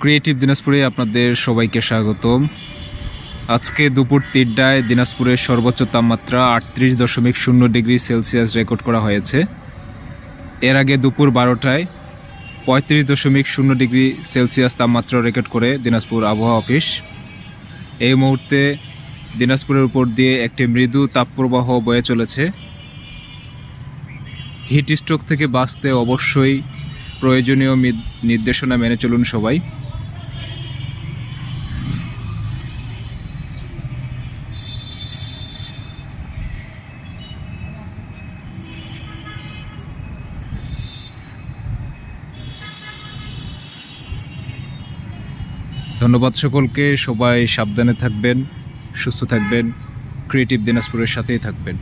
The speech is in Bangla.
ক্রিয়েটিভ দিনাজপুরে আপনাদের সবাইকে স্বাগতম। আজকে দুপুর তিনটায় দিনাজপুরের সর্বোচ্চ তাপমাত্রা আটত্রিশ দশমিক শূন্য ডিগ্রি সেলসিয়াস রেকর্ড করা হয়েছে। এর আগে দুপুর বারোটায় পঁয়ত্রিশ দশমিক শূন্য ডিগ্রি সেলসিয়াস তাপমাত্রা রেকর্ড করে দিনাজপুর আবহাওয়া অফিস। এই মুহূর্তে দিনাজপুরের উপর দিয়ে একটি মৃদু তাপপ্রবাহ বয়ে চলেছে। হিট স্ট্রোক থেকে বাঁচতে অবশ্যই প্রয়োজনীয় নির্দেশনা মেনে চলুন সবাই। ধন্যবাদ সকলকে, সবাই সাবধানে থাকবেন, সুস্থ থাকবেন ক্রিয়েটিভ দিনাজপুরের সাথেই থাকবেন।